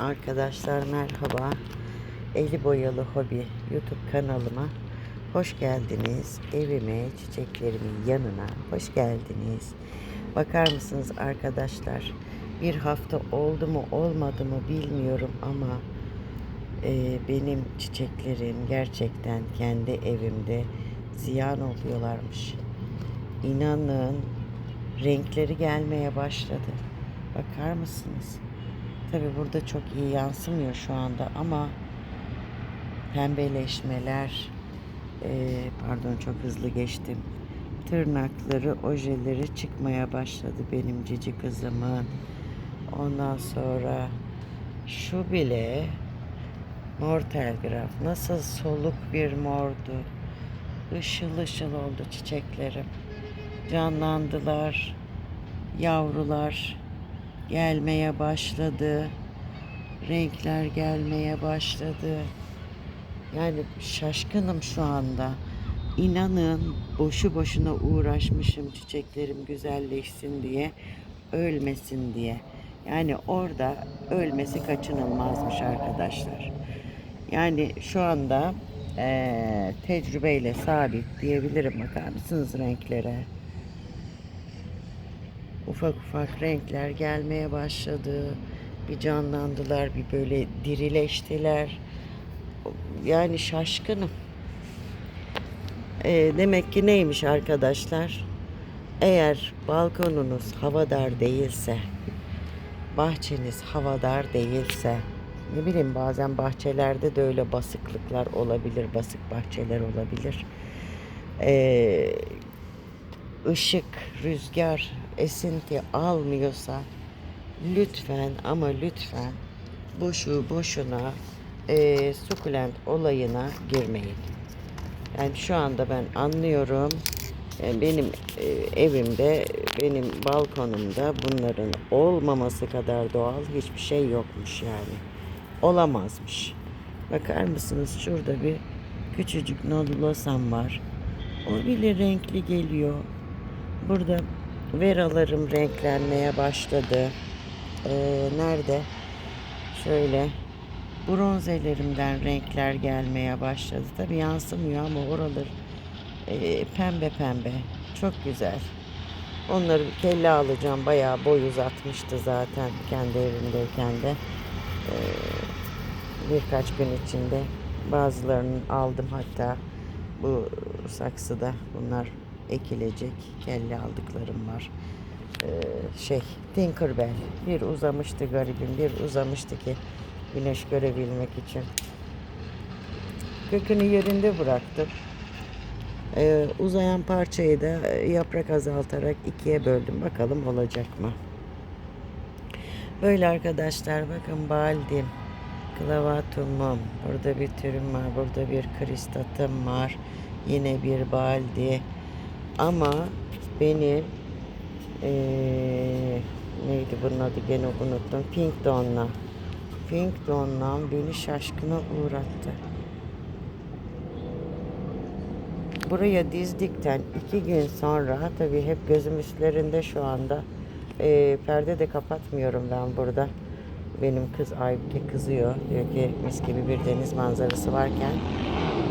Arkadaşlar merhaba. Eli Boyalı Hobi YouTube kanalıma hoş geldiniz. Evime, çiçeklerimin yanına hoş geldiniz. Bakar mısınız arkadaşlar? Bir hafta oldu mu olmadı mı bilmiyorum ama e, benim çiçeklerim gerçekten kendi evimde ziyan oluyorlarmış. İnanın renkleri gelmeye başladı. Bakar mısınız? Tabi burada çok iyi yansımıyor şu anda ama pembeleşmeler eee, pardon çok hızlı geçtim. Tırnakları, ojeleri çıkmaya başladı benim cici kızımın. Ondan sonra şu bile mor telgraf nasıl soluk bir mordu. Işıl ışıl oldu çiçeklerim. Canlandılar. Yavrular gelmeye başladı. Renkler gelmeye başladı. Yani şaşkınım şu anda. İnanın boşu boşuna uğraşmışım çiçeklerim güzelleşsin diye, ölmesin diye. Yani orada ölmesi kaçınılmazmış arkadaşlar. Yani şu anda eee, tecrübeyle sabit diyebilirim. Bakar mısınız renklere? Ufak ufak renkler gelmeye başladı. Bir canlandılar, bir böyle dirileştiler. Yani şaşkınım. Ee, demek ki neymiş arkadaşlar? Eğer balkonunuz havadar değilse, bahçeniz havadar değilse, ne bileyim bazen bahçelerde de öyle basıklıklar olabilir, basık bahçeler olabilir. Ee, ışık, rüzgar, esinti almıyorsa lütfen ama lütfen boşu boşuna e, sukulent olayına girmeyin. Yani şu anda ben anlıyorum. e, benim e, evimde, benim balkonumda bunların olmaması kadar doğal hiçbir şey yokmuş yani. Olamazmış. Bakar mısınız şurada bir küçücük nodulosam var. O bile renkli geliyor. Burada veralarım renklenmeye başladı. Ee, nerede? Şöyle bronzelerimden renkler gelmeye başladı. Tabi yansımıyor ama oralar e, pembe pembe. Çok güzel. Onları kelle alacağım. Bayağı boy uzatmıştı zaten kendi evimdeyken de. Ee, birkaç gün içinde bazılarını aldım hatta bu saksıda bunlar ekilecek kelle aldıklarım var. Ee, şey Tinkerbell bir uzamıştı garibim bir uzamıştı ki güneş görebilmek için. Kökünü yerinde bıraktım. Ee, uzayan parçayı da e, yaprak azaltarak ikiye böldüm. Bakalım olacak mı? Böyle arkadaşlar bakın baldim. Klavatumum. Burada bir türüm var. Burada bir kristatım var. Yine bir baldi. Ama benim eee, neydi bunun adı gene unuttum. Pink Don'la. Pink Don'la beni şaşkına uğrattı. Buraya dizdikten iki gün sonra tabii hep gözüm üstlerinde şu anda. Eee, perde de kapatmıyorum ben burada. Benim kız Aybüke kızıyor. Diyor ki mis gibi bir deniz manzarası varken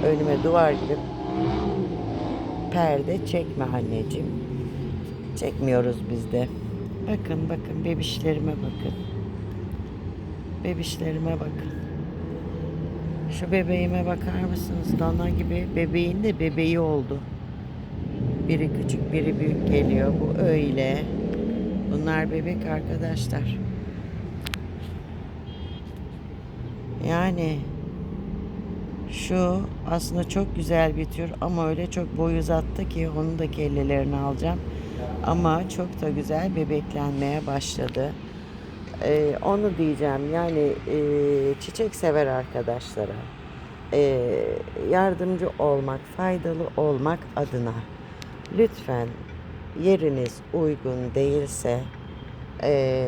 önüme duvar gibi perde çekme anneciğim. Çekmiyoruz biz de. Bakın bakın bebişlerime bakın. Bebişlerime bakın. Şu bebeğime bakar mısınız? Dana gibi bebeğin de bebeği oldu. Biri küçük biri büyük geliyor. Bu öyle. Bunlar bebek arkadaşlar. Yani şu aslında çok güzel bir tür ama öyle çok boy uzattı ki onun da kellelerini alacağım. Ama çok da güzel bebeklenmeye başladı. Ee, onu diyeceğim yani e, çiçek sever arkadaşlara e, yardımcı olmak, faydalı olmak adına lütfen yeriniz uygun değilse e,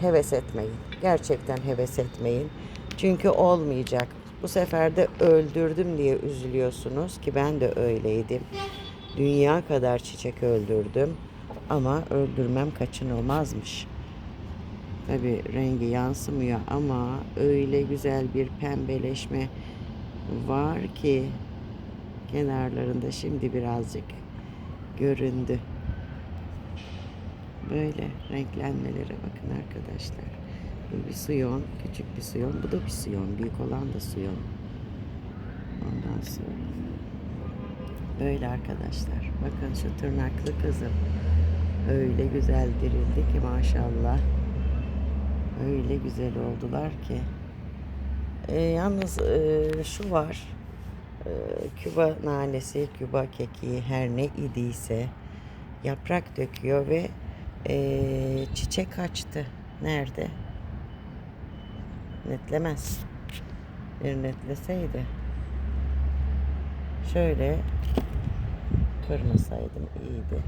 heves etmeyin. Gerçekten heves etmeyin. Çünkü olmayacak. Bu sefer de öldürdüm diye üzülüyorsunuz ki ben de öyleydim. Dünya kadar çiçek öldürdüm ama öldürmem kaçınılmazmış. Tabi rengi yansımıyor ama öyle güzel bir pembeleşme var ki kenarlarında şimdi birazcık göründü. Böyle renklenmelere bakın arkadaşlar. Bu bir siyon, küçük bir siyon. Bu da bir siyon, büyük olan da siyon. Ondan sonra böyle arkadaşlar. Bakın şu tırnaklı kızım. Öyle güzel dirildi ki maşallah. Öyle güzel oldular ki. E, yalnız e, şu var. E, Küba nanesi, Küba kekiği her ne idiyse yaprak döküyor ve e, çiçek açtı. Nerede? Netlemez. Bir netleseydi. Şöyle kırmasaydım iyiydi.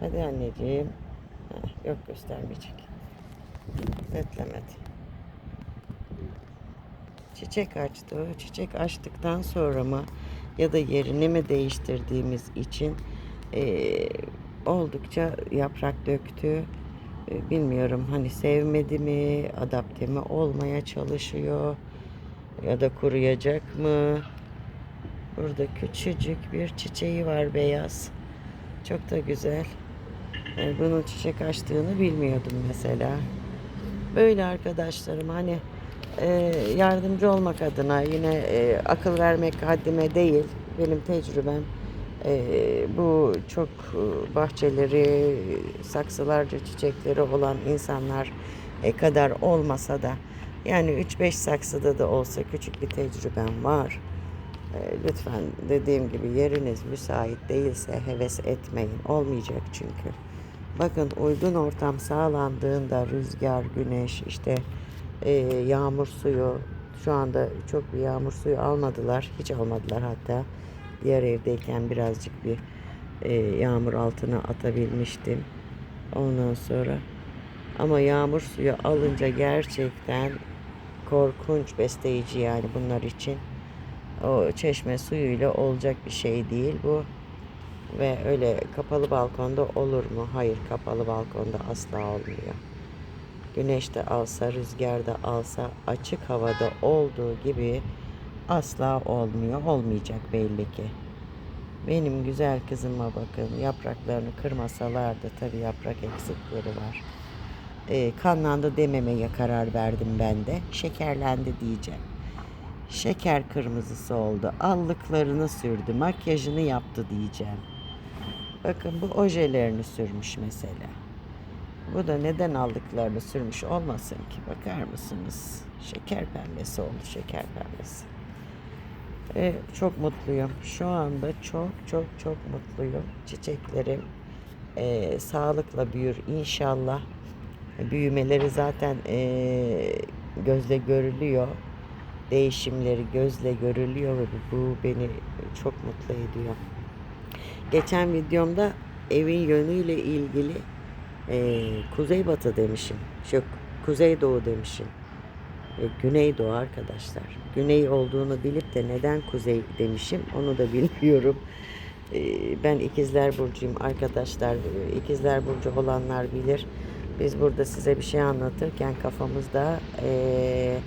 Hadi anneciğim. Heh, yok göstermeyecek. Netlemedi. Çiçek açtı. Çiçek açtıktan sonra mı ya da yerini mi değiştirdiğimiz için eee, oldukça yaprak döktü. E, bilmiyorum hani sevmedi mi, adapte mi olmaya çalışıyor ya da kuruyacak mı? Burada küçücük bir çiçeği var beyaz. Çok da güzel. E, bunun çiçek açtığını bilmiyordum mesela. Böyle arkadaşlarım hani e, yardımcı olmak adına yine e, akıl vermek haddime değil. Benim tecrübem e, bu çok e, bahçeleri, saksılarca çiçekleri olan insanlar e, kadar olmasa da yani 3-5 saksıda da olsa küçük bir tecrübem var. E, lütfen dediğim gibi yeriniz müsait değilse heves etmeyin. Olmayacak çünkü. Bakın uygun ortam sağlandığında rüzgar, güneş, işte e, yağmur suyu şu anda çok bir yağmur suyu almadılar. Hiç almadılar hatta. Diğer evdeyken birazcık bir e, yağmur altına atabilmiştim. Ondan sonra ama yağmur suyu alınca gerçekten korkunç besleyici yani bunlar için. O çeşme suyuyla olacak bir şey değil bu. Ve öyle kapalı balkonda olur mu? Hayır, kapalı balkonda asla olmuyor. Güneş de alsa, rüzgar da alsa, açık havada olduğu gibi asla olmuyor. Olmayacak belli ki. Benim güzel kızıma bakın. Yapraklarını kırmasalar da tabii yaprak eksikleri var. Ee, kanlandı dememeye karar verdim ben de. Şekerlendi diyeceğim. Şeker kırmızısı oldu. Allıklarını sürdü. Makyajını yaptı diyeceğim. Bakın bu ojelerini sürmüş mesela. Bu da neden aldıklarını sürmüş olmasın ki? Bakar mısınız? Şeker pembesi oldu şeker pembesi. E, çok mutluyum. Şu anda çok çok çok mutluyum. Çiçeklerim e, sağlıkla büyür inşallah. Büyümeleri zaten e, gözle görülüyor. Değişimleri gözle görülüyor ve bu beni çok mutlu ediyor. Geçen videomda evin yönüyle ilgili e, kuzeybatı demişim. Yok kuzeydoğu demişim. E, güneydoğu arkadaşlar. Güney olduğunu bilip de neden kuzey demişim onu da bilmiyorum. E, ben ikizler burcuyum arkadaşlar. E, İkizler burcu olanlar bilir. Biz burada size bir şey anlatırken kafamızda e,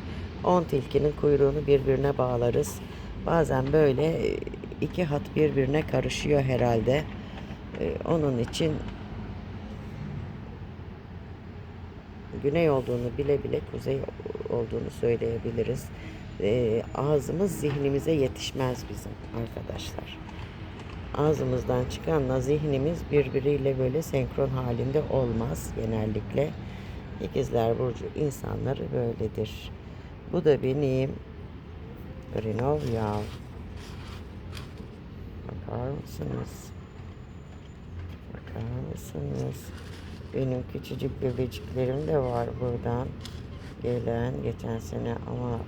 10 tilkinin kuyruğunu birbirine bağlarız. Bazen böyle e, iki hat birbirine karışıyor herhalde. E, onun için güney olduğunu bile bile kuzey olduğunu söyleyebiliriz. E, ağzımız zihnimize yetişmez bizim arkadaşlar. Ağzımızdan çıkanla zihnimiz birbiriyle böyle senkron halinde olmaz genellikle. İkizler Burcu insanları böyledir. Bu da benim Grinovya. Bakar mısınız? Bakar mısınız? Benim küçücük bebeciklerim de var buradan. Gelen geçen sene ama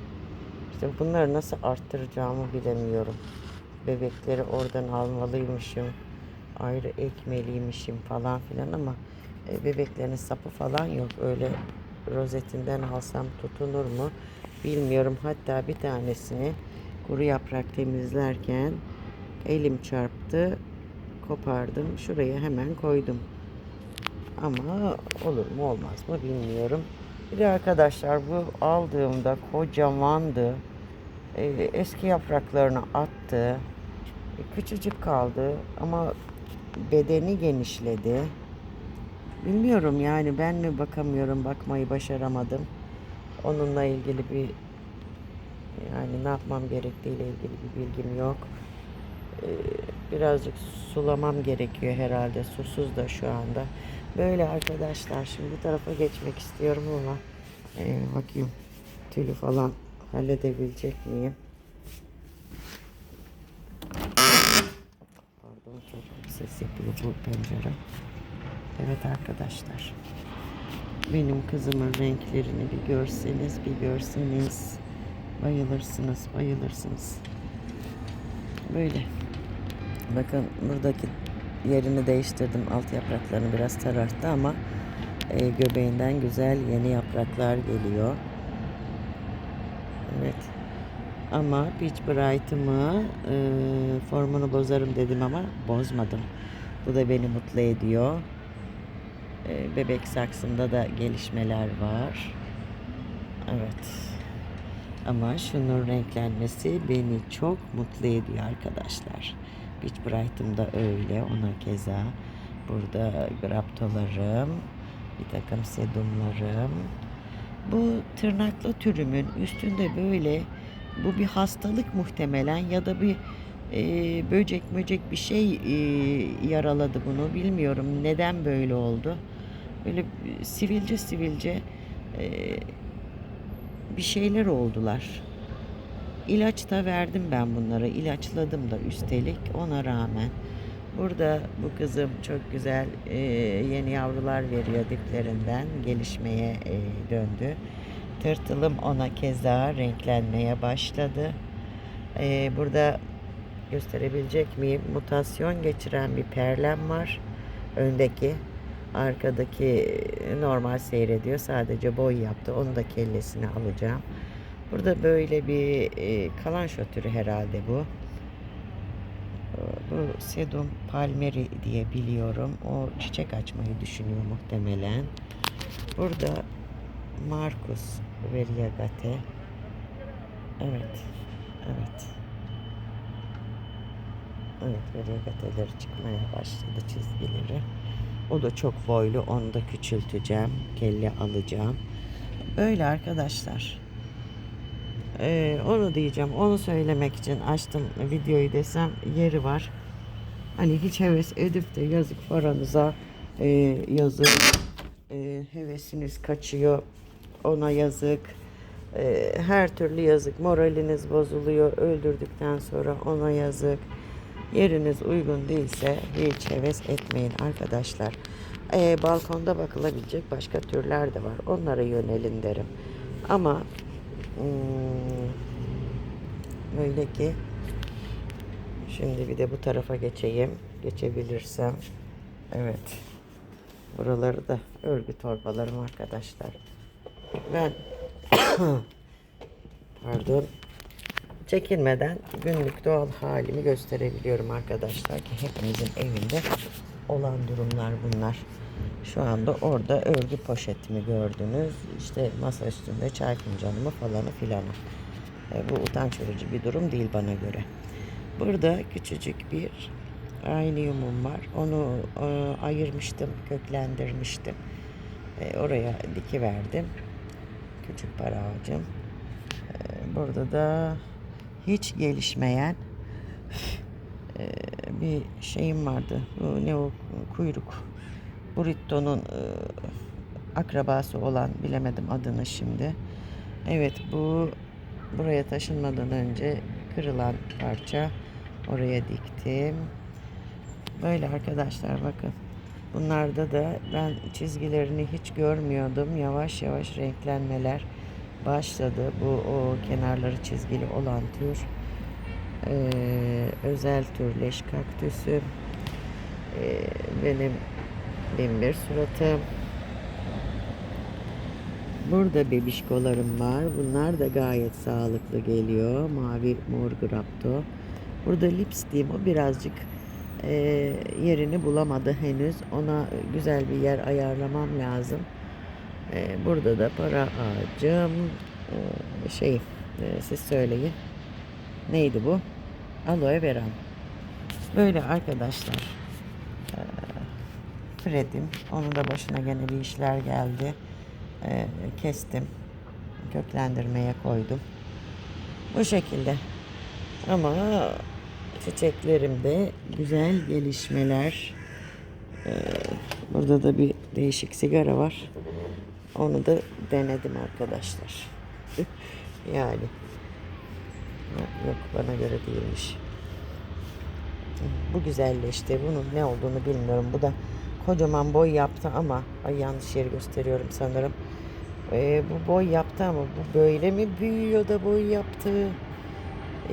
işte bunları nasıl arttıracağımı bilemiyorum. Bebekleri oradan almalıymışım. Ayrı ekmeliymişim falan filan ama e, bebeklerin sapı falan yok. Öyle rozetinden alsam tutunur mu bilmiyorum. Hatta bir tanesini kuru yaprak temizlerken elim çarptı. Kopardım. Şuraya hemen koydum. Ama olur mu olmaz mı bilmiyorum. Bir de arkadaşlar bu aldığımda kocamandı. Ee, eski yapraklarını attı. E, Küçücük kaldı ama bedeni genişledi. Bilmiyorum yani ben mi bakamıyorum, bakmayı başaramadım. Onunla ilgili bir yani ne yapmam gerektiğiyle ilgili bir bilgim yok. Ee, birazcık sulamam gerekiyor herhalde. Susuz da şu anda. Böyle arkadaşlar şimdi bu tarafa geçmek istiyorum ama ee, bakayım tülü falan halledebilecek miyim? Pardon çok ses yapıyor bu pencere. Evet arkadaşlar. Benim kızımın renklerini bir görseniz, bir görseniz bayılırsınız, bayılırsınız. Böyle. Bakın buradaki yerini değiştirdim. Alt yapraklarını biraz tararttı ama e, göbeğinden güzel yeni yapraklar geliyor. Evet. Ama Peach Bright'ımı e, formunu bozarım dedim ama bozmadım. Bu da beni mutlu ediyor. E, bebek saksımda da gelişmeler var. Evet. Ama şunun renklenmesi beni çok mutlu ediyor arkadaşlar. Beach Bright'ım da öyle. Ona keza burada graptolarım, bir takım sedumlarım. Bu tırnaklı türümün üstünde böyle bu bir hastalık muhtemelen ya da bir e, böcek möcek bir şey e, yaraladı bunu bilmiyorum neden böyle oldu. Böyle sivilce sivilce e, bir şeyler oldular. İlaç da verdim ben bunlara. ilaçladım da üstelik ona rağmen. Burada bu kızım çok güzel e, yeni yavrular veriyor diplerinden. Gelişmeye e, döndü. Tırtılım ona keza renklenmeye başladı. E, burada gösterebilecek miyim? Mutasyon geçiren bir perlem var. Öndeki arkadaki normal seyrediyor. Sadece boy yaptı. Onu da kellesini alacağım. Burada böyle bir e, kalanço türü herhalde bu. Bu sedum palmeri diye biliyorum. O çiçek açmayı düşünüyor muhtemelen. Burada Marcus variegate. Evet. Evet. Evet variegateleri çıkmaya başladı çizgileri. O da çok boylu. Onu da küçülteceğim. Kelle alacağım. Böyle arkadaşlar. Ee, onu diyeceğim. Onu söylemek için açtım videoyu desem yeri var. Hani hiç heves edip de yazık paranıza e, yazık. E, hevesiniz kaçıyor. Ona yazık. E, her türlü yazık. Moraliniz bozuluyor. Öldürdükten sonra ona yazık. Yeriniz uygun değilse hiç heves etmeyin arkadaşlar. E, balkonda bakılabilecek başka türler de var. Onlara yönelin derim. Ama hmm, öyle ki şimdi bir de bu tarafa geçeyim. Geçebilirsem. Evet. Buraları da örgü torbalarım arkadaşlar. Ben pardon çekinmeden günlük doğal halimi gösterebiliyorum arkadaşlar ki hepimizin evinde olan durumlar bunlar. Şu anda orada örgü poşetimi gördünüz. İşte masa üstünde çay fincanımı falanı filanı. E, bu utanç verici bir durum değil bana göre. Burada küçücük bir aynıyumum var. Onu e, ayırmıştım, köklendirmiştim. E, oraya dikiverdim. Küçük para ağacım. E, burada da hiç gelişmeyen e, bir şeyim vardı. Bu ne o kuyruk. Burrito'nun e, akrabası olan bilemedim adını şimdi. Evet bu buraya taşınmadan önce kırılan parça oraya diktim. Böyle arkadaşlar bakın. Bunlarda da ben çizgilerini hiç görmüyordum. Yavaş yavaş renklenmeler başladı. Bu o kenarları çizgili olan tür. Ee, özel tür leş kaktüsü. Ee, benim bin bir suratım. Burada bebişkolarım var. Bunlar da gayet sağlıklı geliyor. Mavi mor grapto. Burada lipstiğim o birazcık e, yerini bulamadı henüz. Ona güzel bir yer ayarlamam lazım. E, burada da para ağacım e, şey e, siz söyleyin. Neydi bu? Aloe vera. Böyle arkadaşlar. Fred'im. Onun da başına gene bir işler geldi. E, kestim. Köklendirmeye koydum. Bu şekilde. Ama çiçeklerimde güzel gelişmeler. Ee, burada da bir değişik sigara var. Onu da denedim arkadaşlar. yani. Yok bana göre değilmiş. Bu güzelleşti. Bunun ne olduğunu bilmiyorum. Bu da kocaman boy yaptı ama ay yanlış yeri gösteriyorum sanırım. Ee, bu boy yaptı ama bu böyle mi büyüyor da boy yaptı?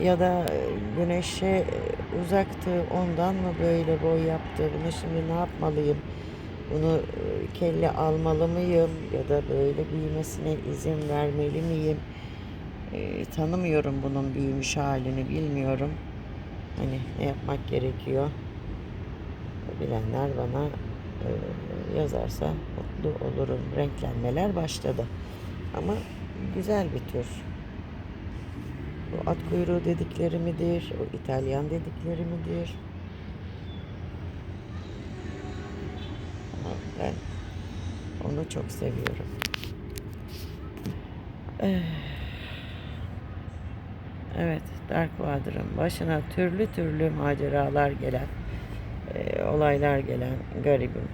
Ya da e, güneşe e, uzaktı ondan mı böyle boy yaptı? Bunu şimdi ne yapmalıyım? Bunu e, kelle almalı mıyım? Ya da böyle büyümesine izin vermeli miyim? E, tanımıyorum bunun büyümüş halini bilmiyorum. Hani ne yapmak gerekiyor? Bilenler bana yazarsa mutlu olurum. Renklenmeler başladı. Ama güzel bir tür. Bu at kuyruğu dedikleri midir? O İtalyan dedikleri midir? Ben onu çok seviyorum. Eh. Evet, Dark Water'ın başına türlü türlü maceralar gelen, e, olaylar gelen garibim.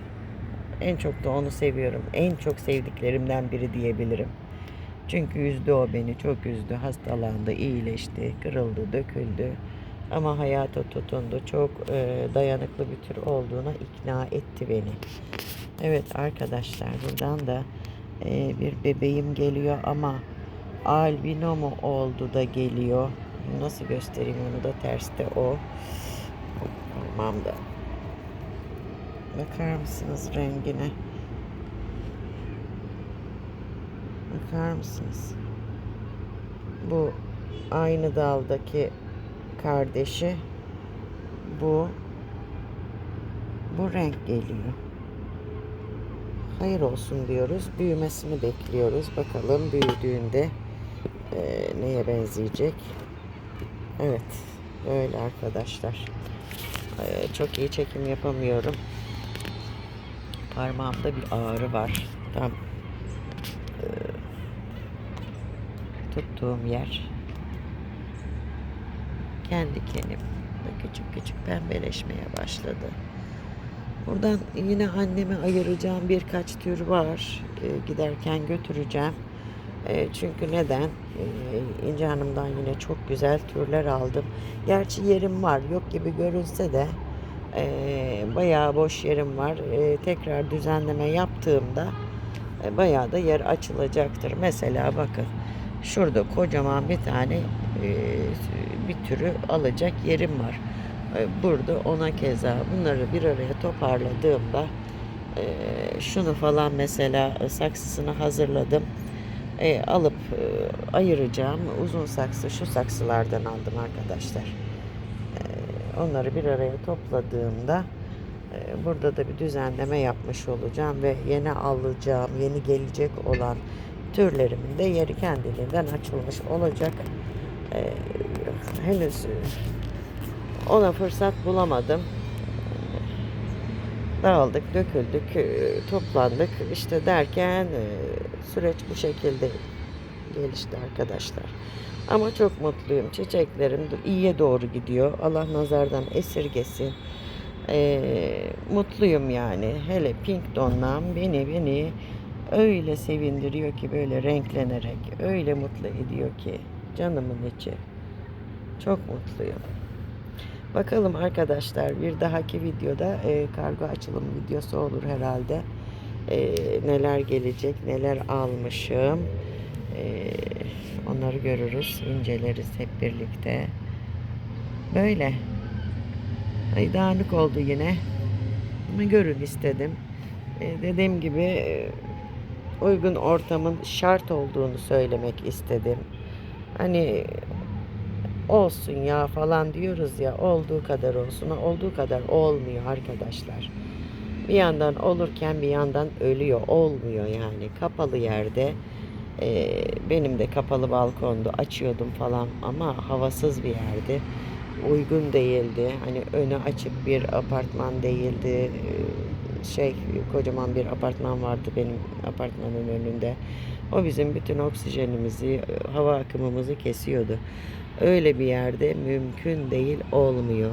En çok da onu seviyorum. En çok sevdiklerimden biri diyebilirim. Çünkü üzdü o beni, çok üzdü. Hastalandı, iyileşti, kırıldı, döküldü. Ama hayata tutundu. Çok e, dayanıklı bir tür olduğuna ikna etti beni. Evet arkadaşlar buradan da e, bir bebeğim geliyor ama albino mu oldu da geliyor. Nasıl göstereyim onu da terste o. Parmağımda. Bakar mısınız rengine? Bakar mısınız? Bu aynı daldaki kardeşi bu bu renk geliyor. Hayır olsun diyoruz. Büyümesini bekliyoruz. Bakalım büyüdüğünde e, neye benzeyecek. Evet. Öyle arkadaşlar. E, çok iyi çekim yapamıyorum. Parmağımda bir ağrı var. Tam e, tuttuğum yer kendi kendim küçük küçük pembeleşmeye başladı. Buradan yine anneme ayıracağım birkaç tür var. E, giderken götüreceğim. E, çünkü neden? E, İnce Hanım'dan yine çok güzel türler aldım. Gerçi yerim var. Yok gibi görünse de e, bayağı boş yerim var. E, tekrar düzenleme yaptığımda e, bayağı da yer açılacaktır. Mesela bakın şurada kocaman bir tane e, bir türü alacak yerim var. E, burada ona keza bunları bir araya toparladığımda e, şunu falan mesela e, saksısını hazırladım. E, alıp e, ayıracağım. Uzun saksı şu saksılardan aldım arkadaşlar. Onları bir araya topladığımda e, burada da bir düzenleme yapmış olacağım ve yeni alacağım, yeni gelecek olan türlerimin de yeri kendiliğinden açılmış olacak. E, henüz ona fırsat bulamadım. Dağıldık, döküldük, e, toplandık. İşte derken süreç bu şekilde gelişti arkadaşlar. Ama çok mutluyum. Çiçeklerim iyiye doğru gidiyor. Allah nazardan esirgesin. Ee, mutluyum yani. Hele pink donlam beni beni öyle sevindiriyor ki böyle renklenerek. Öyle mutlu ediyor ki. Canımın içi. Çok mutluyum. Bakalım arkadaşlar bir dahaki videoda e, kargo açılım videosu olur herhalde. E, neler gelecek, neler almışım. E, onları görürüz, inceleriz hep birlikte. Böyle. Ay dağınık oldu yine. Ama görün istedim. E, dediğim gibi e, uygun ortamın şart olduğunu söylemek istedim. Hani olsun ya falan diyoruz ya olduğu kadar olsun olduğu kadar olmuyor arkadaşlar. Bir yandan olurken bir yandan ölüyor olmuyor yani kapalı yerde e, benim de kapalı balkondu açıyordum falan ama havasız bir yerdi. Uygun değildi. Hani önü açık bir apartman değildi. Ee, şey kocaman bir apartman vardı benim apartmanın önünde. O bizim bütün oksijenimizi hava akımımızı kesiyordu. Öyle bir yerde mümkün değil olmuyor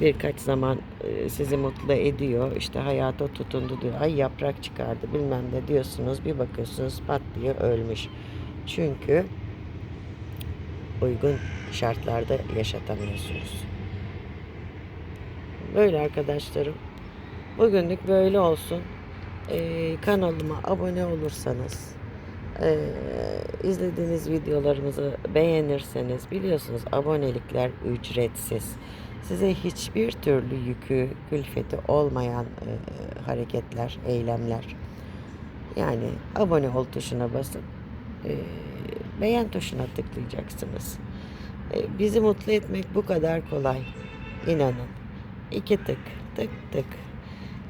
birkaç zaman e, sizi mutlu ediyor. İşte hayata tutundu diyor. Ay yaprak çıkardı bilmem ne diyorsunuz. Bir bakıyorsunuz pat diye ölmüş. Çünkü uygun şartlarda yaşatamıyorsunuz. Böyle arkadaşlarım. Bugünlük böyle olsun. Ee, kanalıma abone olursanız ee, izlediğiniz videolarımızı beğenirseniz biliyorsunuz abonelikler ücretsiz. Size hiçbir türlü yükü, külfeti olmayan e, hareketler, eylemler. Yani abone ol tuşuna basıp e, beğen tuşuna tıklayacaksınız. E, bizi mutlu etmek bu kadar kolay. İnanın. İki tık, tık tık.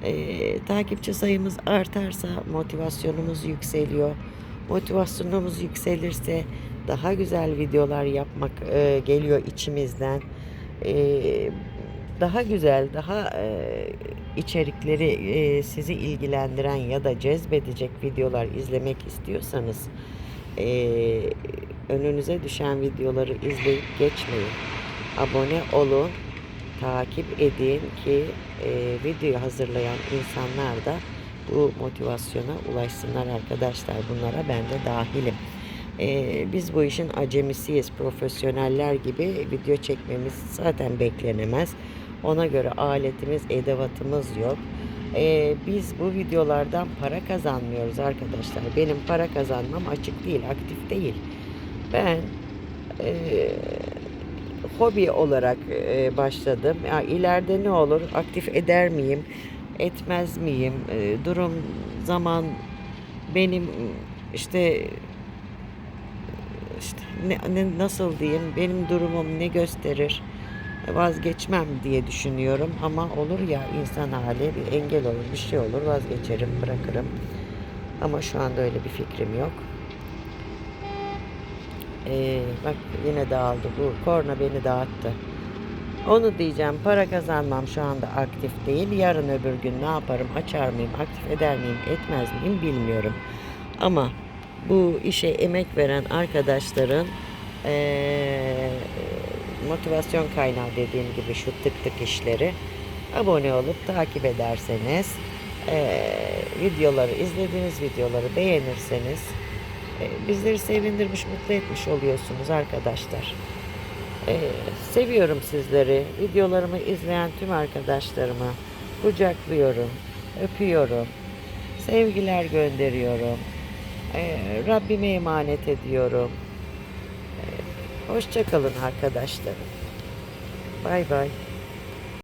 E, takipçi sayımız artarsa motivasyonumuz yükseliyor. Motivasyonumuz yükselirse daha güzel videolar yapmak e, geliyor içimizden. E, daha güzel, daha e, içerikleri e, sizi ilgilendiren ya da cezbedecek videolar izlemek istiyorsanız e, önünüze düşen videoları izleyip geçmeyin. Abone olun, takip edin ki e, video hazırlayan insanlar da bu motivasyona ulaşsınlar arkadaşlar. Bunlara ben de dahilim. Ee, biz bu işin acemisiyiz. Profesyoneller gibi video çekmemiz zaten beklenemez. Ona göre aletimiz, edevatımız yok. Ee, biz bu videolardan para kazanmıyoruz arkadaşlar. Benim para kazanmam açık değil, aktif değil. Ben e, hobi olarak e, başladım. Ya ileride ne olur? Aktif eder miyim? Etmez miyim? E, durum, zaman benim işte işte ne, ne nasıl diyeyim? Benim durumum ne gösterir? Vazgeçmem diye düşünüyorum ama olur ya insan hali bir engel olur, bir şey olur vazgeçerim, bırakırım. Ama şu anda öyle bir fikrim yok. Ee, bak yine dağıldı bu. Korna beni dağıttı. Onu diyeceğim. Para kazanmam şu anda aktif değil. Yarın öbür gün ne yaparım? Açar mıyım? Aktif eder miyim? Etmez miyim? Bilmiyorum. Ama bu işe emek veren arkadaşların eee, motivasyon kaynağı dediğim gibi şu tık tık işleri abone olup takip ederseniz eee, videoları izlediğiniz videoları beğenirseniz e, bizleri sevindirmiş, mutlu etmiş oluyorsunuz arkadaşlar. E, seviyorum sizleri. Videolarımı izleyen tüm arkadaşlarımı kucaklıyorum, öpüyorum. Sevgiler gönderiyorum. E, Rabbime emanet ediyorum. E, hoşça kalın arkadaşlarım. Bay bay.